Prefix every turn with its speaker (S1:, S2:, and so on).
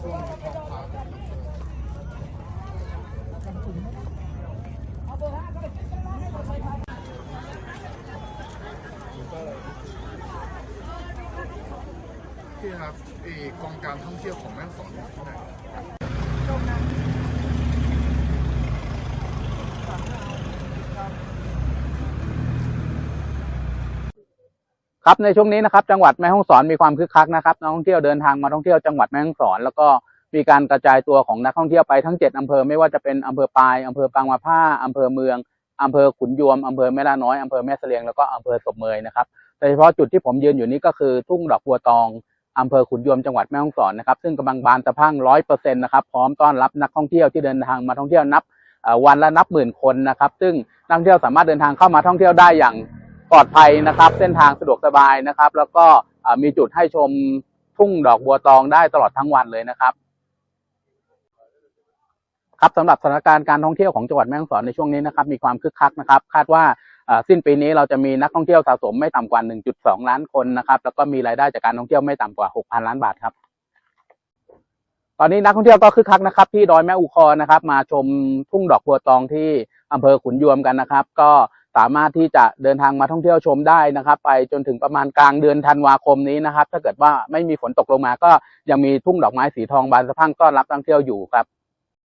S1: พี่ครับเอกองการท่องเที่ยวของแม่สอนอยู่ที่ไหน
S2: ครับในช่วงนี้นะครับจังหวัดแม่ฮ่องสอนมีความคึกคักนะครับนักท่องเที่ยวเดินทางมาท่องเที่ยวจังหวัดแม่ฮ่องสอน แล้วก็มีการกระจายตัวของนักท่องเที่ยวไปทั้ง 7อำเภอไม่ว่าจะเป็นอำเภอปายอำเภอปางมาผ้าอำเภอเมืองอำเภอขุนยวมอำเภอแม่ลาน้อยอำเภอแม่เสลียงแล้วก็อำเภอศพเมยนะครับโดยเฉพาะจุดที่ผมยืนอยู่นี้ก็คือทุ่งดอกบัวตองอำเภอขุนยวมจังหวัดแม่ฮ่องสอนนะครับซึ่งกำลังบานสะพั่งร้อยเปอร์เซ็นต์นะครับพร้อมต้อนรับนักท่องเที่ยวที่เดินทางมาท่องเที่ยวนับวันละนับหมื่นคนนะครับ ซึ่งนักท่องเที่ยวสามารถเดินทางเข้ามาท่องเที่ยวได้อย่าง ปลอดภัยนะครับ เส้นทางสะดวกสบายนะครับ แล้วก็มีจุดให้ชมทุ่งดอกบัวตองได้ตลอดทั้งวันเลยนะครับ ครับสำหรับสถานการณ์การท่องเที่ยวของจังหวัดแม่ฮ่องสอนในช่วงนี้นะครับ มีความคึกคักนะครับ คาดว่าอ่าสิ้นปีนี้เราจะมีนักท่องเที่ยวสะสมไม่ต่ำกว่า 1.2 ล้านคนนะครับ แล้วก็มีรายได้จากการท่องเที่ยวไม่ต่ำกว่า 6,000 ล้านบาทครับ ตอนนี้นักท่องเที่ยวก็คึกคักนะครับ ที่ดอยแม่อูคอนะครับ มาชมทุ่งดอกบัวตองที่อำเภอขุนยวมกันนะครับ ก็ สามารถที่จะเดินทางมาท่องเที่ยวชมได้นะครับ ไปจนถึงประมาณกลางเดือนธันวาคมนี้นะครับ ถ้าเกิดว่าไม่มีฝนตกลงมาก็ยังมีทุ่งดอกไม้สีทองบานสะพั่งต้อนรับนักท่องเที่ยวอยู่ครับ